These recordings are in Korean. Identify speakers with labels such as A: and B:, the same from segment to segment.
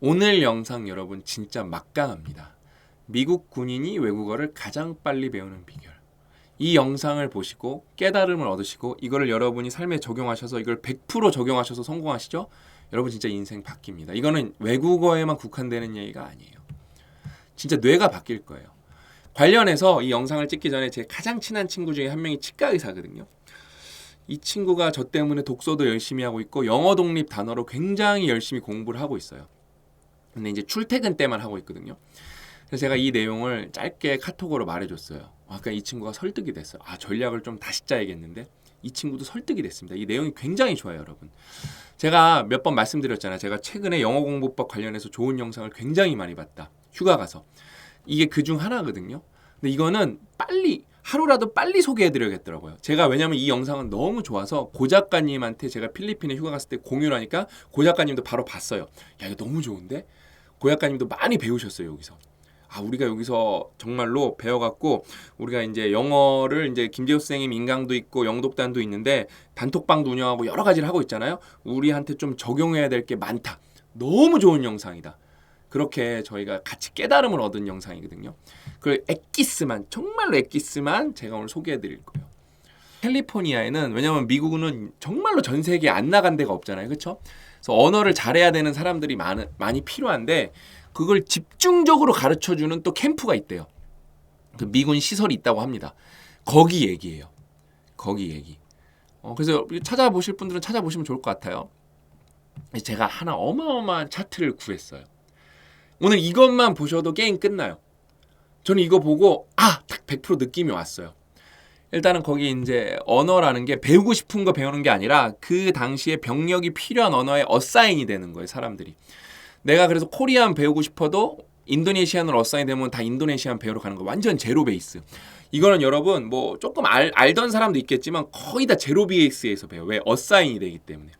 A: 오늘 영상 여러분 진짜 막강합니다. 미국 군인이 외국어를 가장 빨리 배우는 비결. 이 영상을 보시고 깨달음을 얻으시고 이거를 여러분이 삶에 적용하셔서 이걸 100% 적용하셔서 성공하시죠? 여러분 진짜 인생 바뀝니다. 이거는 외국어에만 국한되는 얘기가 아니에요. 진짜 뇌가 바뀔 거예요. 관련해서 이 영상을 찍기 전에 제 가장 친한 친구 중에 한 명이 치과 의사거든요. 이 친구가 저 때문에 독서도 열심히 하고 있고 영어 독립 단어로 굉장히 열심히 공부를 하고 있어요. 근데 이제 출퇴근 때만 하고 있거든요. 그래서 제가 이 내용을 짧게 카톡으로 말해줬어요. 아까 이 친구가 설득이 됐어요. 아 전략을 좀 다시 짜야겠는데 이 친구도 설득이 됐습니다. 이 내용이 굉장히 좋아요, 여러분. 제가 몇 번 말씀드렸잖아요. 제가 최근에 영어 공부법 관련해서 좋은 영상을 굉장히 많이 봤다. 휴가 가서 이게 그 중 하나거든요. 근데 이거는 빨리 하루라도 빨리 소개해드려야겠더라고요. 제가 왜냐면 이 영상은 너무 좋아서 고 작가님한테 제가 필리핀에 휴가 갔을 때 공유를 하니까 고 작가님도 바로 봤어요. 야 이거 너무 좋은데? 고 작가님도 많이 배우셨어요 여기서. 아 우리가 여기서 정말로 배워갖고 우리가 이제 영어를 이제 김재호 선생님 인강도 있고 영독단도 있는데 단톡방도 운영하고 여러 가지를 하고 있잖아요. 우리한테 좀 적용해야 될 게 많다. 너무 좋은 영상이다. 그렇게 저희가 같이 깨달음을 얻은 영상이거든요. 그 엑기스만 정말로 엑기스만 제가 오늘 소개해 드릴 거예요. 캘리포니아에는 왜냐면 미국은 정말로 전 세계에 안 나간 데가 없잖아요. 그렇죠? 그래서 언어를 잘해야 되는 사람들이 많, 많이 필요한데 그걸 집중적으로 가르쳐 주는 또 캠프가 있대요. 그 미군 시설이 있다고 합니다. 거기 얘기예요. 거기 얘기. 어, 그래서 찾아보실 분들은 찾아보시면 좋을 것 같아요. 제가 하나 어마어마한 차트를 구했어요. 오늘 이것만 보셔도 게임 끝나요. 저는 이거 보고 아, 딱 100% 느낌이 왔어요. 일단은 거기 이제 언어라는 게 배우고 싶은 거 배우는 게 아니라 그 당시에 병력이 필요한 언어에 어사인이 되는 거예요, 사람들이. 내가 그래서 코리안 배우고 싶어도 인도네시안으로 어사인 되면 다 인도네시안 배우러 가는 거 완전 제로 베이스. 이거는 여러분 뭐 조금 알, 알던 사람도 있겠지만 거의 다 제로 베이스에서 배워. 왜 어사인이 되기 때문에.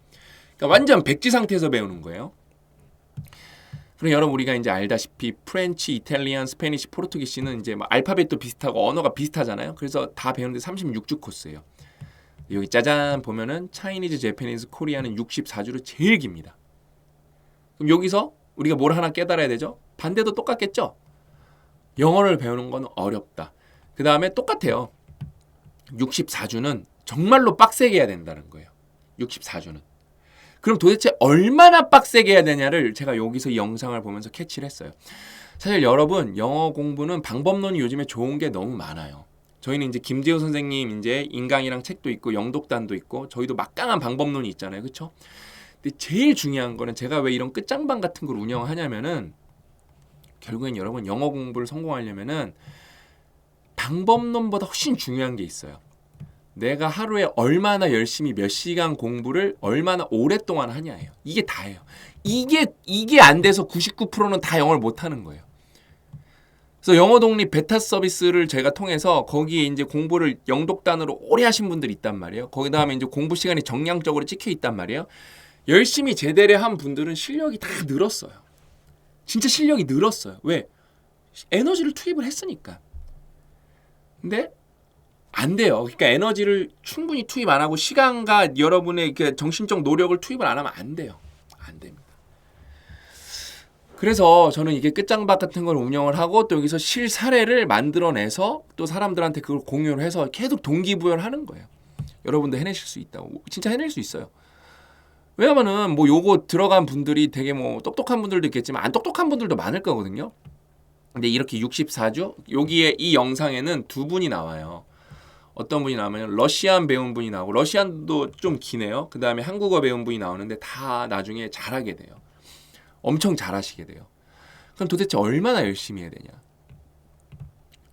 A: 그러니까 완전 백지 상태에서 배우는 거예요. 그럼 여러분 우리가 이제 알다시피 프렌치, 이탈리안, 스페니시, 포르투기시는 이제 뭐 알파벳도 비슷하고 언어가 비슷하잖아요. 그래서 다 배우는데 36주 코스예요. 여기 짜잔 보면은 차이니즈, 제페니즈, 코리아는 64주로 제일 깁니다. 그럼 여기서 우리가 뭘 하나 깨달아야 되죠? 반대도 똑같겠죠? 영어를 배우는 건 어렵다. 그 다음에 똑같아요. 64주는 정말로 빡세게 해야 된다는 거예요. 64주는. 그럼 도대체 얼마나 빡세게 해야 되냐를 제가 여기서 이 영상을 보면서 캐치를 했어요. 사실 여러분 영어 공부는 방법론이 요즘에 좋은 게 너무 많아요. 저희는 이제 김재호 선생님 이제 인강이랑 책도 있고 영독단도 있고 저희도 막강한 방법론이 있잖아요. 그렇죠? 근데 제일 중요한 거는 제가 왜 이런 끝장방 같은 걸 운영하냐면은 결국엔 여러분 영어 공부를 성공하려면은 방법론보다 훨씬 중요한 게 있어요. 내가 하루에 얼마나 열심히 몇 시간 공부를 얼마나 오랫동안 하냐예요. 이게 다예요. 이게 이게 안 돼서 99%는 다 영어를 못 하는 거예요. 그래서 영어 독립 베타 서비스를 제가 통해서 거기에 이제 공부를 영독단으로 오래 하신 분들이 있단 말이에요. 거기 다음에 이제 공부 시간이 정량적으로 찍혀 있단 말이에요. 열심히 제대로 한 분들은 실력이 다 늘었어요. 진짜 실력이 늘었어요. 왜? 에너지를 투입을 했으니까. 근데 안 돼요. 그러니까 에너지를 충분히 투입 안 하고 시간과 여러분의 그 정신적 노력을 투입을 안 하면 안 돼요. 안 됩니다. 그래서 저는 이게 끝장박 같은 걸 운영을 하고 또 여기서 실사례를 만들어내서 또 사람들한테 그걸 공유를 해서 계속 동기부여를 하는 거예요. 여러분도 해내실 수 있다고. 진짜 해낼 수 있어요. 왜냐면은 뭐 요거 들어간 분들이 되게 뭐 똑똑한 분들도 있겠지만 안 똑똑한 분들도 많을 거거든요. 근데 이렇게 64주 여기에 이 영상에는 두 분이 나와요. 어떤 분이 나오면 러시안 배운 분이 나오고 러시안도 좀 기네요. 그 다음에 한국어 배운 분이 나오는데 다 나중에 잘하게 돼요. 엄청 잘하시게 돼요. 그럼 도대체 얼마나 열심히 해야 되냐?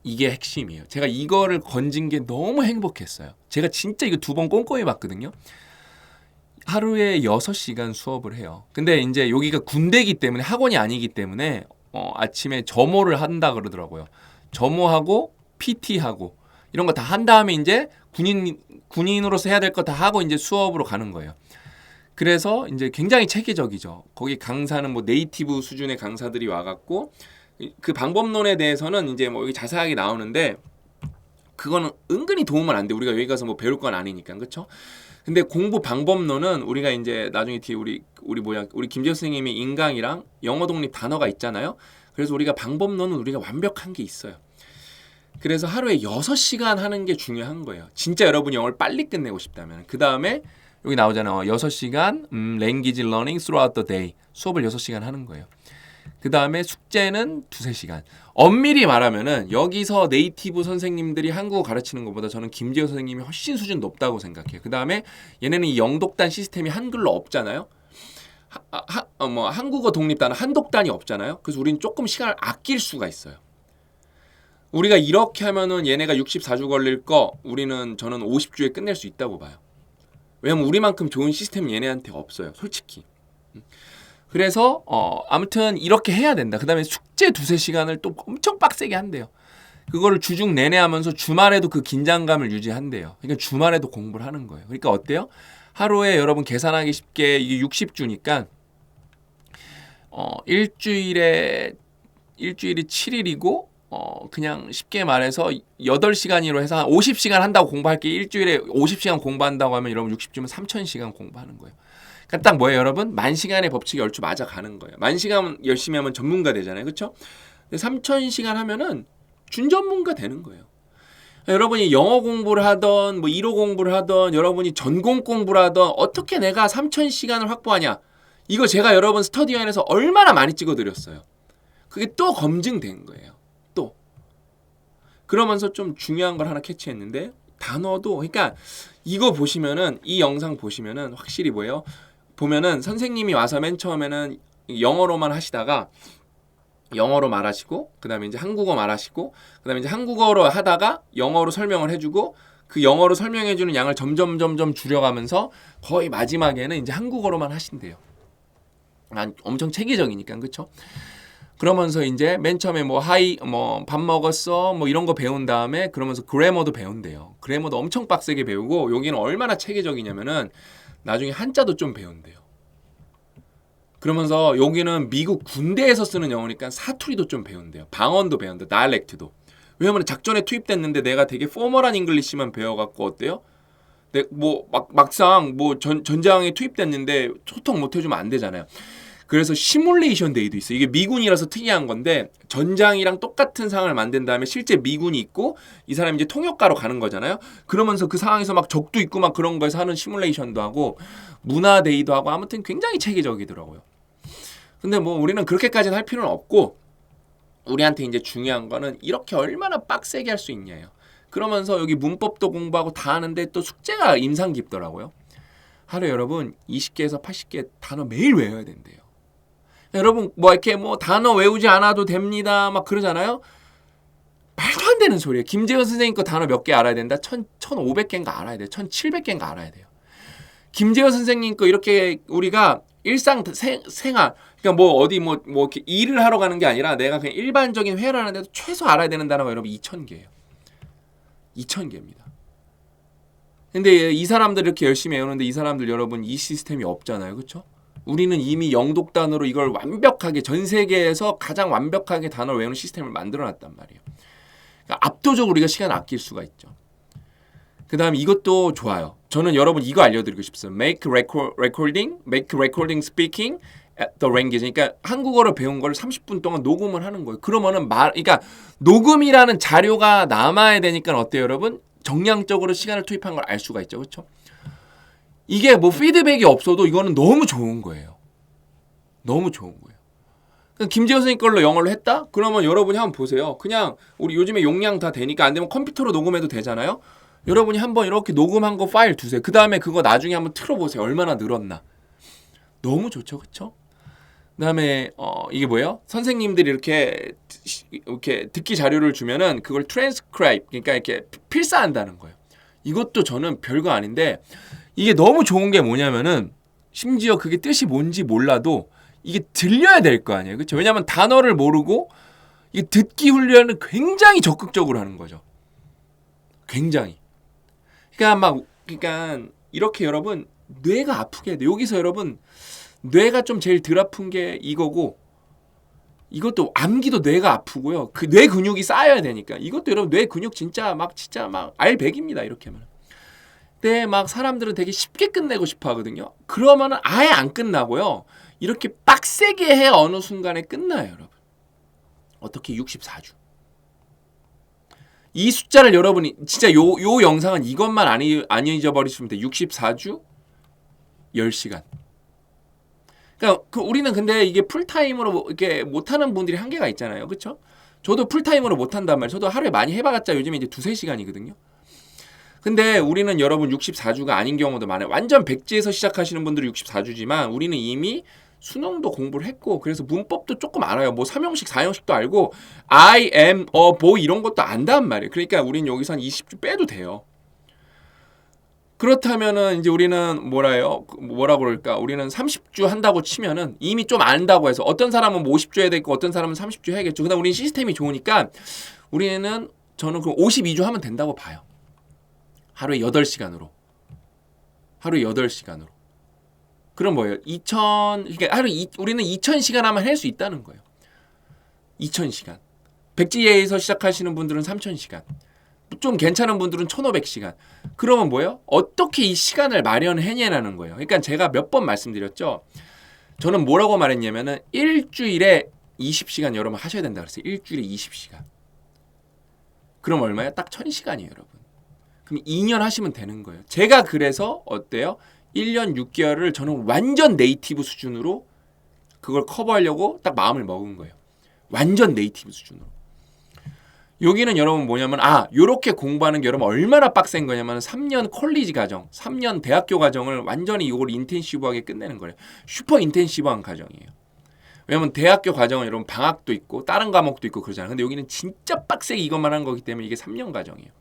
A: 이게 핵심이에요. 제가 이거를 건진 게 너무 행복했어요. 제가 진짜 이거 두 번 꼼꼼히 봤거든요. 하루에 6시간 수업을 해요. 근데 이제 여기가 군대이기 때문에 학원이 아니기 때문에 어, 아침에 점호를 한다 그러더라고요. 점호하고 PT하고 이런 거 다 한 다음에 이제 군인 군인으로서 해야 될 거 다 하고 이제 수업으로 가는 거예요. 그래서 이제 굉장히 체계적이죠. 거기 강사는 뭐 네이티브 수준의 강사들이 와갖고 그 방법론에 대해서는 이제 뭐 여기 자세하게 나오는데 그거는 은근히 도움은 안 돼. 우리가 여기 가서 뭐 배울 건 아니니까, 그렇죠? 근데 공부 방법론은 우리가 이제 나중에 뒤에 우리 우리 뭐야 우리 김재호 선생님이 인강이랑 영어 독립 단어가 있잖아요. 그래서 우리가 방법론은 우리가 완벽한 게 있어요. 그래서 하루에 6시간 하는 게 중요한 거예요. 진짜 여러분이 영어를 빨리 끝내고 싶다면. 그 다음에 여기 나오잖아요. 6시간 음, language learning throughout the day. 수업을 6시간 하는 거예요. 그 다음에 숙제는 두세 시간. 엄밀히 말하면은 여기서 네이티브 선생님들이 한국어 가르치는 것보다 저는 김재호 선생님이 훨씬 수준 높다고 생각해요. 그 다음에 얘네는 이 영독단 시스템이 한글로 없잖아요. 하, 하, 어, 뭐 한국어 독립단은 한독단이 없잖아요. 그래서 우리는 조금 시간을 아낄 수가 있어요. 우리가 이렇게 하면은 얘네가 64주 걸릴 거 우리는 저는 50주에 끝낼 수 있다고 봐요. 왜냐면 우리만큼 좋은 시스템 얘네한테 없어요. 솔직히. 그래서 어 아무튼 이렇게 해야 된다. 그다음에 숙제 두세 시간을 또 엄청 빡세게 한대요. 그거를 주중 내내 하면서 주말에도 그 긴장감을 유지한대요. 그러니까 주말에도 공부를 하는 거예요. 그러니까 어때요? 하루에 여러분 계산하기 쉽게 이게 60주니까 어 일주일에 일주일이 7일이고 어 그냥 쉽게 말해서 8시간으로 해서 한 50시간 한다고 공부할 게 일주일에 50시간 공부한다고 하면 여러분 60주면 3000시간 공부하는 거예요. 그러니까 딱 뭐예요, 여러분? 만 시간의 법칙이 얼추 맞아가는 거예요. 만 시간 열심히 하면 전문가 되잖아요, 그렇죠? 3천 시간 하면은 준전문가 되는 거예요. 여러분이 영어 공부를 하던 뭐 1호 공부를 하던 여러분이 전공 공부를 하던 어떻게 내가 3천 시간을 확보하냐? 이거 제가 여러분 스터디원에서 얼마나 많이 찍어 드렸어요. 그게 또 검증된 거예요. 또 그러면서 좀 중요한 걸 하나 캐치했는데 단어도 그러니까 이거 보시면은 이 영상 보시면은 확실히 뭐예요? 보면은 선생님이 와서 맨 처음에는 영어로만 하시다가 영어로 말하시고 그다음에 이제 한국어 말하시고 그다음에 이제 한국어로 하다가 영어로 설명을 해주고 그 영어로 설명해주는 양을 점점 점점 줄여가면서 거의 마지막에는 이제 한국어로만 하신대요. 난 엄청 체계적이니까 그렇죠? 그러면서 이제 맨 처음에 뭐 하이 뭐 밥 먹었어 뭐 이런 거 배운 다음에 그러면서 그래머도 배운대요. 그래머도 엄청 빡세게 배우고 여기는 얼마나 체계적이냐면은 나중에 한자도 좀 배운대요. 그러면서 여기는 미국 군대에서 쓰는 영어니까 사투리도 좀 배운대요. 방언도 배운대, 다이렉트도. 왜냐면 작전에 투입됐는데 내가 되게 포멀한 잉글리시만 배워갖고 어때요? 뭐 막, 막상 뭐 전, 전장에 투입됐는데 소통 못 해주면 안 되잖아요. 그래서 시뮬레이션 데이도 있어요. 이게 미군이라서 특이한 건데 전장이랑 똑같은 상황을 만든 다음에 실제 미군이 있고 이 사람이 이제 통역가로 가는 거잖아요. 그러면서 그 상황에서 막 적도 있고 막 그런 거에서 하는 시뮬레이션도 하고 문화 데이도 하고 아무튼 굉장히 체계적이더라고요. 근데 뭐 우리는 그렇게까지는 할 필요는 없고 우리한테 이제 중요한 거는 이렇게 얼마나 빡세게 할 수 있냐예요. 그러면서 여기 문법도 공부하고 다 하는데 또 숙제가 인상 깊더라고요. 하루 여러분 20개에서 80개 단어 매일 외워야 된대요. 여러분 뭐 이렇게 뭐 단어 외우지 않아도 됩니다. 막 그러잖아요. 말도 안 되는 소리예요. 김재현 선생님 거 단어 몇 개 알아야 된다. 1 1,500개인가 알아야 돼요. 1,700개인가 알아야 돼요. 김재현 선생님 거 이렇게 우리가 일상 생, 생활 그러니까 뭐 어디 뭐뭐 뭐 이렇게 일을 하러 가는 게 아니라 내가 그냥 일반적인 회를 하는데도 최소 알아야 되는 단어가 여러분 2,000개예요. 2,000개입니다. 근데 이 사람들 이렇게 열심히 외우는데 이 사람들 여러분 이 시스템이 없잖아요. 그렇죠? 우리는 이미 영독단으로 이걸 완벽하게 전 세계에서 가장 완벽하게 단어를 외우는 시스템을 만들어 놨단 말이에요. 그러니까 압도적으로 우리가 시간 아낄 수가 있죠. 그 다음에 이것도 좋아요. 저는 여러분 이거 알려드리고 싶어요. Make recording, make recording speaking at the language. 그러니까 한국어를 배운 걸 30분 동안 녹음을 하는 거예요. 그러면은 말, 그러니까 녹음이라는 자료가 남아야 되니까 어때요, 여러분? 정량적으로 시간을 투입한 걸 알 수가 있죠, 그렇죠? 이게 뭐 피드백이 없어도 이거는 너무 좋은 거예요. 너무 좋은 거예요. 그러니까 김재호 선생님 걸로 영어를 했다? 그러면 여러분이 한번 보세요. 그냥 우리 요즘에 용량 다 되니까 안 되면 컴퓨터로 녹음해도 되잖아요. 여러분이 한번 이렇게 녹음한 거 파일 두세요. 그 다음에 그거 나중에 한번 틀어보세요. 얼마나 늘었나. 너무 좋죠, 그렇죠? 그다음에 어 이게 뭐예요? 선생님들이 이렇게 이렇게 듣기 자료를 주면은 그걸 트랜스크라이브 그러니까 이렇게 필사한다는 거예요. 이것도 저는 별거 아닌데 이게 너무 좋은 게 뭐냐면은 심지어 그게 뜻이 뭔지 몰라도 이게 들려야 될 거 아니에요. 그렇죠? 왜냐하면 단어를 모르고 이 듣기 훈련을 굉장히 적극적으로 하는 거죠. 굉장히. 그러니까 막 그러니까 이렇게 여러분 뇌가 아프게 돼. 여기서 여러분 뇌가 좀 제일 덜 아픈 게 이거고 이것도 암기도 뇌가 아프고요. 그 뇌 근육이 쌓여야 되니까 이것도 여러분 뇌 근육 진짜 막 진짜 막 알백입니다. 이렇게 하면. 때 막 사람들은 되게 쉽게 끝내고 싶어 하거든요. 그러면은 아예 안 끝나고요. 이렇게 빡세게 해 어느 순간에 끝나요, 여러분. 어떻게 64주. 이 숫자를 여러분이 진짜 요, 요 영상은 이것만 안, 잊- 안 잊어버리시면 돼. 64주 10시간. 그러니까 그 우리는 근데 이게 풀타임으로 뭐 이렇게 못 하는 분들이 한계가 있잖아요. 그렇죠? 저도 풀타임으로 못 한단 말이에요. 저도 하루에 많이 해봐봤자 요즘에 이제 두세 시간이거든요. 근데 우리는 여러분 64주가 아닌 경우도 많아요. 완전 백지에서 시작하시는 분들이 64주지만 우리는 이미 수능도 공부를 했고 그래서 문법도 조금 알아요. 뭐 3형식, 4형식도 알고 I am, 어, 뭐 이런 것도 안단 말이에요. 그러니까 우리는 여기서 한 20주 빼도 돼요. 그렇다면은 이제 우리는 뭐라요? 그 뭐라 그럴까? 우리는 30주 한다고 치면은 이미 좀 안다고 해서 어떤 사람은 뭐 50주 해야 되고 어떤 사람은 30주 해야겠죠. 근데 우리는 시스템이 좋으니까 우리는 저는 그 52주 하면 된다고 봐요. 하루에 8시간으로. 하루에 8시간으로. 그럼 뭐예요? 2000 그러니까 하루 이, 우리는 2000시간 하면 할 수 있다는 거예요. 2000시간. 백지에서 시작하시는 분들은 3000시간. 좀 괜찮은 분들은 1500시간. 그러면 뭐예요? 어떻게 이 시간을 마련해냐라는 거예요. 그러니까 제가 몇 번 말씀드렸죠. 저는 뭐라고 말했냐면은 일주일에 20시간 여러분 하셔야 된다 그랬어요. 일주일에 20시간. 그럼 얼마예요? 딱 1000시간이에요, 여러분. 그럼 2년 하시면 되는 거예요. 제가 그래서 어때요? 1년 6개월을 저는 완전 네이티브 수준으로 그걸 커버하려고 딱 마음을 먹은 거예요. 완전 네이티브 수준으로. 여기는 여러분 뭐냐면 아 요렇게 공부하는 게 여러분 얼마나 빡센 거냐면 3년 콜리지 과정, 3년 대학교 과정을 완전히 이걸 인텐시브하게 끝내는 거예요. 슈퍼 인텐시브한 과정이에요. 왜냐면 대학교 과정은 여러분 방학도 있고 다른 과목도 있고 그러잖아요. 근데 여기는 진짜 빡세게 이것만 한 거기 때문에 이게 3년 과정이에요.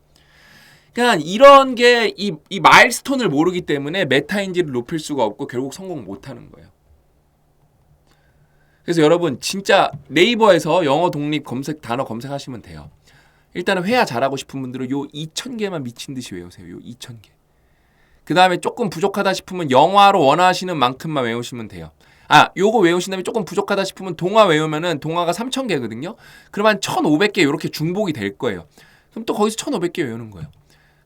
A: 그러니까 이런 게 이 이 마일스톤을 모르기 때문에 메타인지를 높일 수가 없고 결국 성공 못 하는 거예요. 그래서 여러분 진짜 네이버에서 영어 독립 검색 단어 검색하시면 돼요. 일단은 회화 잘하고 싶은 분들은 요 2,000개만 미친 듯이 외우세요. 요 2,000개. 그 다음에 조금 부족하다 싶으면 영화로 원하시는 만큼만 외우시면 돼요. 아, 요거 외우신 다음에 조금 부족하다 싶으면 동화 외우면은 동화가 3,000개거든요. 그러면 1,500개 이렇게 중복이 될 거예요. 그럼 또 거기서 1,500개 외우는 거예요.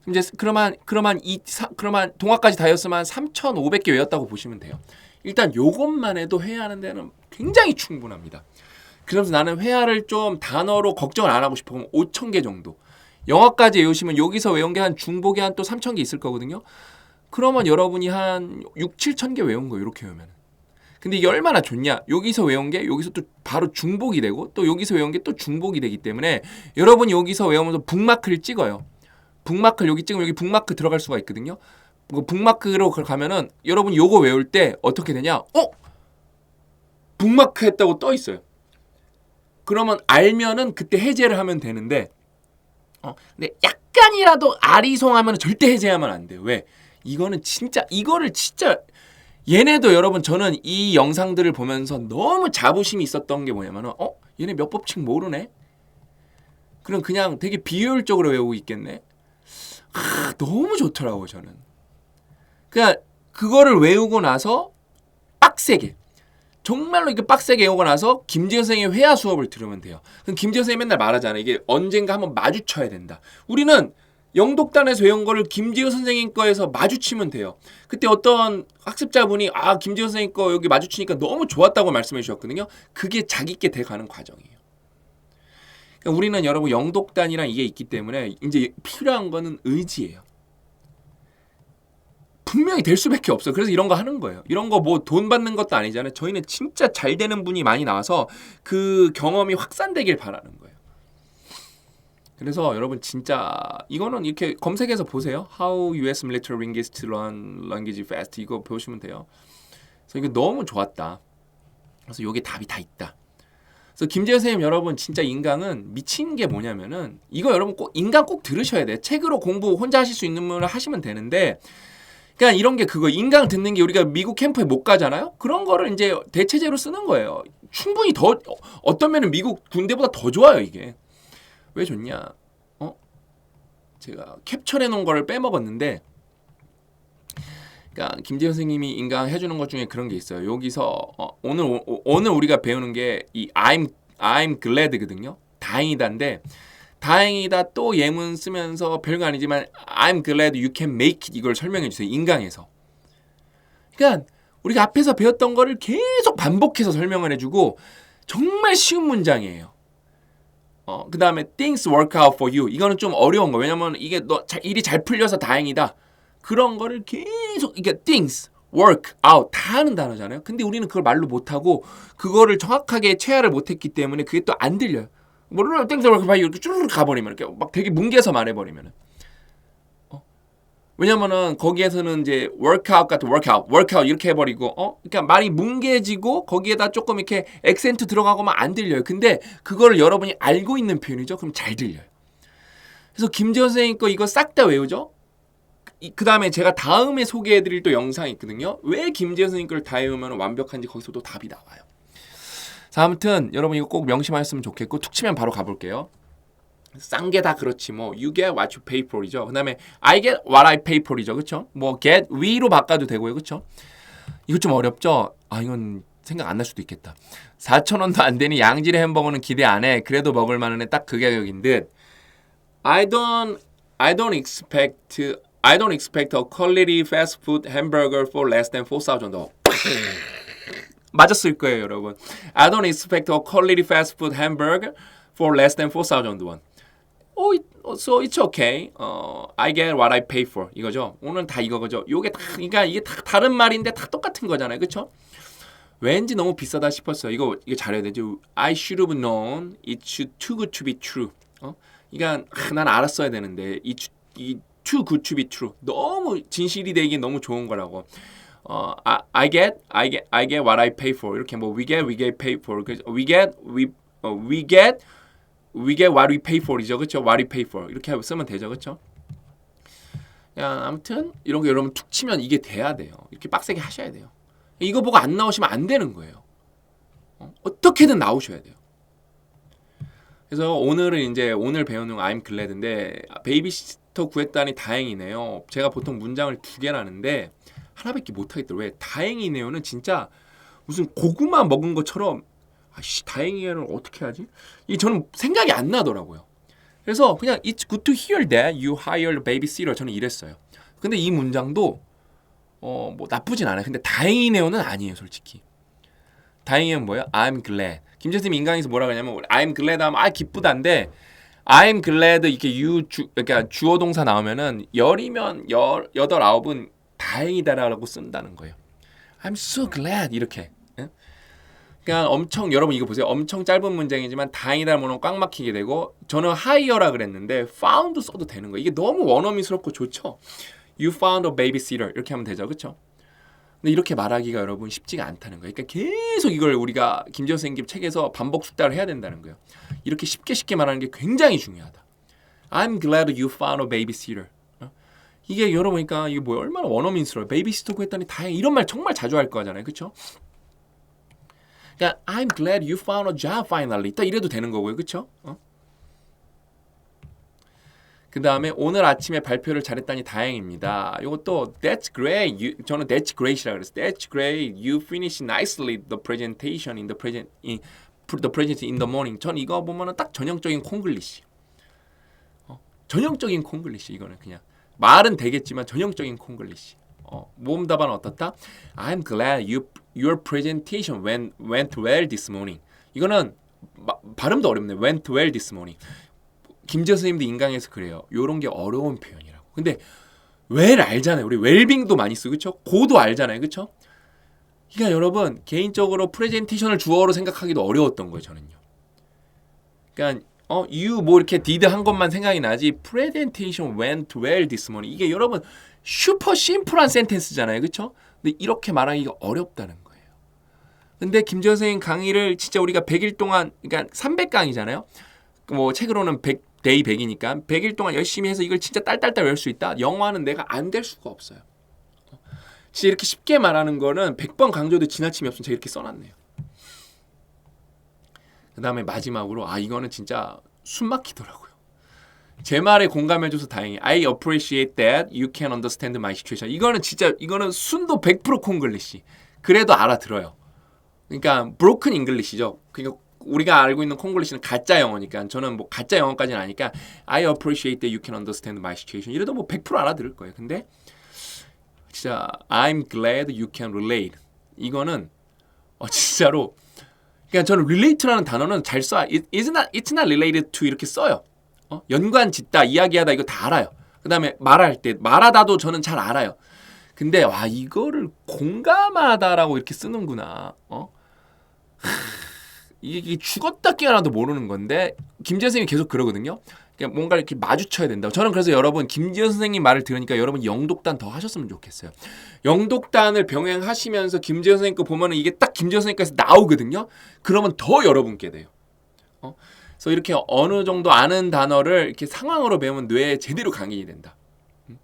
A: 이제 그러면 그러면 이 사, 그러면 동화까지 다 외웠으면 3,500개 외웠다고 보시면 돼요. 일단 요것만 해도 회화하는 데는 굉장히 충분합니다. 그래서 나는 회화를 좀 단어로 걱정을 안 하고 싶어 그럼 5천 개 정도. 영어까지 외우시면 여기서 외운 게 한 중복이 한 또 3천 개 있을 거거든요. 그러면 여러분이 한 6, 7천 개 외운 거예요. 이렇게 외우면. 근데 이게 얼마나 좋냐? 여기서 외운 게 여기서 또 바로 중복이 되고 또 여기서 외운 게 또 중복이 되기 때문에 여러분이 여기서 외우면서 북마크를 찍어요. 북마크를 여기 찍으면 여기 북마크 들어갈 수가 있거든요. 그 북마크로 가면은 여러분 요거 외울 때 어떻게 되냐? 어? 북마크 했다고 떠 있어요. 그러면 알면은 그때 해제를 하면 되는데 어 근데 약간이라도 아리송하면 절대 해제하면 안 돼요. 왜? 이거는 진짜 이거를 진짜 얘네도 여러분 저는 이 영상들을 보면서 너무 자부심이 있었던 게 뭐냐면은 어 얘네 몇 법칙 모르네. 그럼 그냥 되게 비효율적으로 외우고 있겠네. 아, 너무 좋더라고 저는. 그러니까 그거를 외우고 나서 빡세게 정말로 이렇게 빡세게 외우고 나서 김지현 선생의 회화 수업을 들으면 돼요. 그럼 김지현 선생이 맨날 말하잖아요. 이게 언젠가 한번 마주쳐야 된다. 우리는 영독단에서 외운 거를 김지효 선생님 거에서 마주치면 돼요. 그때 어떤 학습자분이 아 김지효 선생님 거 여기 마주치니까 너무 좋았다고 말씀해 주셨거든요. 그게 자기께 돼가는 과정이에요. 그러니까 우리는 여러분 영독단이랑 이게 있기 때문에 이제 필요한 거는 의지예요. 분명히 될 수밖에 없어요. 그래서 이런 거 하는 거예요. 이런 거 뭐 돈 받는 것도 아니잖아요. 저희는 진짜 잘 되는 분이 많이 나와서 그 경험이 확산되길 바라는 거예요. 그래서 여러분 진짜 이거는 이렇게 검색해서 보세요. How U.S. Military Linguists Learn Language Fast 이거 보시면 돼요. 그래서 이거 너무 좋았다. 그래서 요게 답이 다 있다. 그래서 김재현 선생님 여러분 진짜 인강은 미친 게 뭐냐면은 이거 여러분 꼭 인강 꼭 들으셔야 돼. 책으로 공부 혼자 하실 수 있는 분을 하시면 되는데 그냥 이런 게 그거 인강 듣는 게 우리가 미국 캠프에 못 가잖아요. 그런 거를 이제 대체제로 쓰는 거예요. 충분히 더 어떤 면은 미국 군대보다 더 좋아요 이게. 왜 좋냐? 어? 제가 캡처해 놓은 거를 빼먹었는데 그러니까 김재현 선생님이 인강 해 주는 것 중에 그런 게 있어요. 여기서 어, 오늘 오, 오늘 우리가 배우는 게 이 I'm I'm glad거든요. 다행이다인데 다행이다 또 예문 쓰면서 별거 아니지만 I'm glad you can make it 이걸 설명해 주세요. 인강에서. 그러니까 우리가 앞에서 배웠던 거를 계속 반복해서 설명을 해주고 정말 쉬운 문장이에요. 어, 그 다음에 things work out for you. 이거는 좀 어려운 거. 왜냐면 이게 너 자, 일이 잘 풀려서 다행이다. 그런 거를 계속 이게 things work out 다 하는 단어잖아요. 근데 우리는 그걸 말로 못 하고 그거를 정확하게 체화를 못 했기 때문에 그게 또 안 들려요. 뭐를 things work you 이렇게 쭈르륵 가버리면 이렇게 막 되게 뭉개서 말해버리면은 왜냐면은 거기에서는 이제 workout 같은 workout, workout 이렇게 해버리고 어, 그러니까 말이 뭉개지고 거기에다 조금 이렇게 액센트 들어가고만 안 들려요. 근데 그거를 여러분이 알고 있는 표현이죠. 그럼 잘 들려요. 그래서 김지현 선생님 거 이거 싹 다 외우죠. 그 다음에 제가 다음에 소개해드릴 또 영상이 있거든요. 왜 김지현 선생님 걸 다 외우면 완벽한지 거기서 또 답이 나와요. 자, 아무튼 여러분 이거 꼭 명심하셨으면 좋겠고 툭 치면 바로 가볼게요. 싼 게 다 그렇지 뭐 you get what you pay for이죠. 그다음에 I get what I pay for이죠. 그렇죠? 뭐 get we로 바꿔도 되고요. 그렇죠? 이거 좀 어렵죠? 아 이건 생각 안 날 수도 있겠다. 4천 원도 안 되는 양질의 햄버거는 기대 안 해. 그래도 먹을 만한 딱그 가격인 듯. I don't I don't expect I don't expect a quality fast food hamburger for less than 4,000 원. 맞았을 거예요, 여러분. I don't expect a quality fast food hamburger for less than 4,000 원. Oh, so it's okay. 어, I get what I pay for. 이거죠. 오늘 다 이거죠. 요게 다 그러니까 이게 다 다른 말인데 다 똑같은 거잖아요. 그렇죠? 왠지 너무 비싸다 싶었어요. 이거 이거 잘해야 되죠. I should have known it's too good to be true. 어? 그러니까 아, 난 알았어야 되는데 이, 이 too good to be true. 너무 진실이 되기 너무 좋은 거라고. 어, I, I get, I get, I get what I pay for. 이렇게 뭐 we get, we get pay for. we get, we, 어, we get we get what we pay for이죠. 그렇죠? what we pay for. 이렇게 쓰면 되죠. 그렇죠? 야, 아무튼 이런 거 여러분 툭 치면 이게 돼야 돼요. 이렇게 빡세게 하셔야 돼요. 이거 보고 안 나오시면 안 되는 거예요. 어? 어떻게든 나오셔야 돼요. 그래서 오늘은 이제 오늘 배우는 I'm Glad인데 베이비 시터 구했다니 다행이네요. 제가 보통 문장을 두 개라는데 하나밖에 못 하겠더라고요. 왜? 다행이네요는 진짜 무슨 고구마 먹은 것처럼 아씨 다행이야를 어떻게 하지? 이 저는 생각이 안 나더라고요. 그래서 그냥 it's good to hear that you hired a babysitter 저는 이랬어요. 근데 이 문장도 어 뭐 나쁘진 않아요. 근데 다행이네요는 아니에요, 솔직히. 다행이는 뭐예요? I'm glad. 김재승 인강에서 뭐라 그러냐면 I'm glad 하면 아 기쁘다인데 I'm glad 이렇게 you 주 그러니까 주어 동사 나오면은 열이면 열 여덟 아홉은 다행이다라고 쓴다는 거예요. I'm so glad 이렇게. 그러니까 엄청 여러분 이거 보세요. 엄청 짧은 문장이지만 다행이다 뭐는 꽉 막히게 되고 저는 하이어라 그랬는데 found 써도 되는 거예요. 이게 너무 원어민스럽고 좋죠. You found a babysitter 이렇게 하면 되죠. 그렇죠? 근데 이렇게 말하기가 여러분 쉽지가 않다는 거예요. 그러니까 계속 이걸 우리가 김지현 선생님 책에서 반복 숙달을 해야 된다는 거예요. 이렇게 쉽게 쉽게 말하는 게 굉장히 중요하다. I'm glad you found a babysitter. 어? 이게 여러분 그러니까 이게 뭐 얼마나 원어민스러워요. 베이비시터 구했더니 다행 이런 말 정말 자주 할 거잖아요. 그렇죠? 그러니까 I'm glad you found a job finally. 딱 이래도 되는 거고요. 그렇죠? 어? 그 다음에 오늘 아침에 발표를 잘했다니 다행입니다. 이것도 That's great. You, 저는 That's great이라 그랬어요. That's great. You finished nicely the presentation in the present in the present in the morning. 전 이거 보면은 딱 전형적인 콩글리시. 어? 전형적인 콩글리시 이거는 그냥 말은 되겠지만 전형적인 콩글리시. 어, 모음 답안은 어떻다? I'm glad you your presentation went went well this morning. 이거는 마, 발음도 어렵네. went well this morning. 김재 선생님도 인강에서 그래요. 요런 게 어려운 표현이라고. 근데 well 알잖아요. 우리 웰빙도 많이 쓰고 그렇죠? 고도 알잖아요. 그렇죠? 그러니까 여러분 개인적으로 프레젠테이션을 주어로 생각하기도 어려웠던 거예요, 저는요. 그러니까 어, you 뭐 이렇게 did 한 것만 생각이 나지 presentation went well this morning. 이게 여러분 슈퍼 심플한 센텐스잖아요. 그렇죠? 근데 이렇게 말하기가 어렵다는 거예요. 근데 김지현 선생님 강의를 진짜 우리가 100일 동안 그러니까 300강이잖아요. 뭐 책으로는 100 데이 100이니까 100일 동안 열심히 해서 이걸 진짜 딸딸딸 외울 수 있다. 영어는 내가 안 될 수가 없어요. 진짜 이렇게 쉽게 말하는 거는 100번 강조도 지나침이 없으면 제가 이렇게 써놨네요. 그 다음에 마지막으로 아 이거는 진짜 숨 막히더라고요. 제 말에 공감해줘서 다행히 I appreciate that you can understand my situation. 이거는 진짜 이거는 순도 100% 콩글리시. 그래도 알아들어요. 그러니까 broken English죠. 그러니까 우리가 알고 있는 콩글리시는 가짜 영어니까 저는 뭐 가짜 영어까지는 아니까 I appreciate that you can understand my situation 이래도 뭐 100% 알아들을 거예요. 근데 진짜 I'm glad you can relate 이거는 어 진짜로 그러니까 저는 relate라는 단어는 잘 써. It, it's not it's not related to 이렇게 써요. 어? 연관 짓다, 이야기하다 이거 다 알아요. 그다음에 말할 때 말하다도 저는 잘 알아요. 근데 와 이거를 공감하다라고 이렇게 쓰는구나. 어? 이게 죽었다 깨어나도 모르는 건데 김지현 선생님이 계속 그러거든요. 그러니까 뭔가 이렇게 마주쳐야 된다. 저는 그래서 여러분 김지현 선생님 말을 들으니까 여러분 영독단 더 하셨으면 좋겠어요. 영독단을 병행하시면서 김지현 선생님 거 보면은 이게 딱 김지현 선생님 거에서 나오거든요. 그러면 더 여러분께 돼요. 어? 그래서 이렇게 어느 정도 아는 단어를 이렇게 상황으로 배우면 뇌에 제대로 강인이 된다. 음?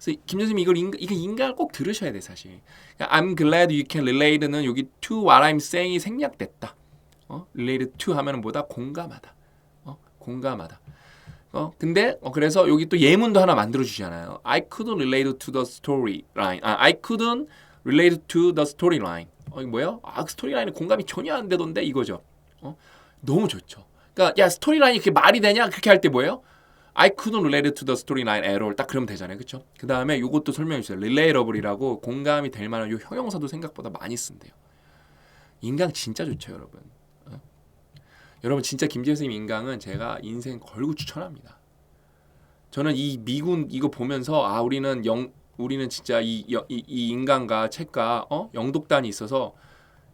A: 그래서 김지현 선생님 이걸 인가, 이거 인강을 꼭 들으셔야 돼 사실. 그러니까 I'm glad you can relate는 여기 to what I'm saying이 생략됐다. 어? related to 하면은 뭐다 공감하다. 어? 공감하다. 어 근데 어 그래서 여기 또 예문도 하나 만들어 주잖아요. I couldn't relate to the storyline. 아, I couldn't relate to the storyline. 어 이거 뭐야? 아, 스토리라인에 공감이 전혀 안 되던데 이거죠. 어 너무 좋죠. 그러니까 야 스토리라인이 그게 말이 되냐 그렇게 할 때 뭐예요? I couldn't relate to the storyline at all. 딱 그러면 되잖아요, 그렇죠? 그 다음에 이것도 설명해 주세요. relatable이라고 공감이 될 만한 요 형용사도 생각보다 많이 쓴대요. 인강 진짜 좋죠, 여러분. 어? 여러분 진짜 김지현 선생님 인강은 제가 인생 걸고 추천합니다. 저는 이 미군 이거 보면서 아 우리는 영 우리는 진짜 이, 이, 이 인간과 책과 어 영독단이 있어서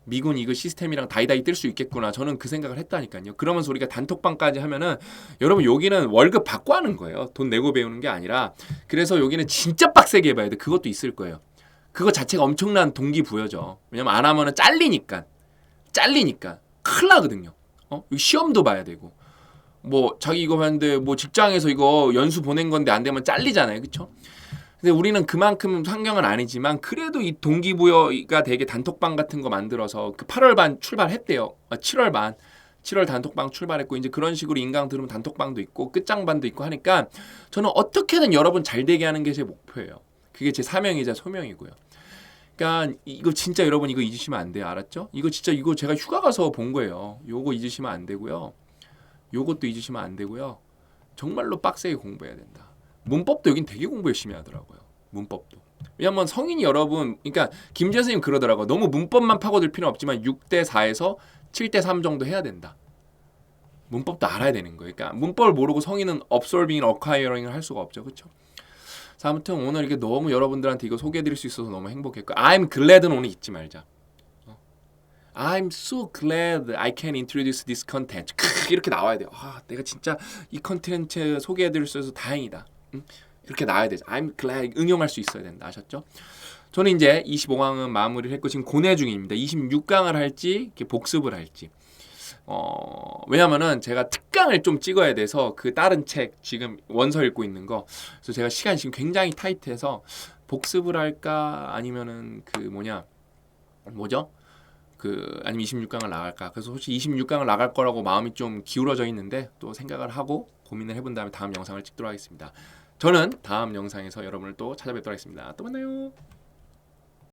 A: 미군 이거 시스템이랑 다이다이 뜰 수 있겠구나. 저는 그 생각을 했다니까요. 그러면서 우리가 단톡방까지 하면은 여러분 여기는 월급 받고 하는 거예요. 돈 내고 배우는 게 아니라 그래서 여기는 진짜 빡세게 해봐야 돼. 그것도 있을 거예요. 그거 자체가 엄청난 동기부여죠. 왜냐면 안 하면은 잘리니까 잘리니까 큰일 나거든요. 어? 시험도 봐야 되고 뭐 자기 이거 하는데 뭐 직장에서 이거 연수 보낸 건데 안 되면 잘리잖아요. 그쵸? 근데 우리는 그만큼 환경은 아니지만 그래도 이 동기부여가 되게 단톡방 같은 거 만들어서 그 8월 반 출발했대요. 아, 7월 반. 7월 단톡방 출발했고 이제 그런 식으로 인강 들으면 단톡방도 있고 끝장반도 있고 하니까 저는 어떻게든 여러분 잘 되게 하는 게 제 목표예요. 그게 제 사명이자 소명이고요. 그러니까 이거 진짜 여러분 이거 잊으시면 안 돼요. 알았죠? 이거 진짜 이거 제가 휴가 가서 본 거예요. 요거 잊으시면 안 되고요. 요것도 잊으시면 안 되고요. 정말로 빡세게 공부해야 된다. 문법도 여긴 되게 공부 열심히 하더라고요. 문법도. 왜냐면 성인이 여러분, 그러니까 김지현 선생님 그러더라고요. 너무 문법만 파고들 필요는 없지만 6대 4에서 7대 3 정도 해야 된다. 문법도 알아야 되는 거예요. 그러니까 문법을 모르고 성인은 absorbing, acquiring을 할 수가 없죠. 그렇죠? 자, 아무튼 오늘 이게 너무 여러분들한테 이거 소개해 드릴 수 있어서 너무 행복했고 I'm glad는 오늘 잊지 말자. 어. I'm so glad I can introduce this content. 크, 이렇게 나와야 돼요. 아, 내가 진짜 이 컨텐츠 소개해 드릴 수 있어서 다행이다. 응? 이렇게 나와야 되죠. I'm glad 응용할 수 있어야 된다. 아셨죠? 저는 이제 25강은 마무리를 했고 지금 고뇌 중입니다. 26강을 할지 복습을 할지. 어, 왜냐면은 제가 특강을 좀 찍어야 돼서 그 다른 책 지금 원서 읽고 있는 거. 그래서 제가 시간이 지금 굉장히 타이트해서 복습을 할까 아니면은 그 뭐냐 뭐죠? 그 아니면 26강을 나갈까? 그래서 솔직히 26강을 나갈 거라고 마음이 좀 기울어져 있는데 또 생각을 하고 고민을 해본 다음에 다음 영상을 찍도록 하겠습니다. 저는 다음 영상에서 여러분을 또 찾아뵙도록 하겠습니다. 또 만나요.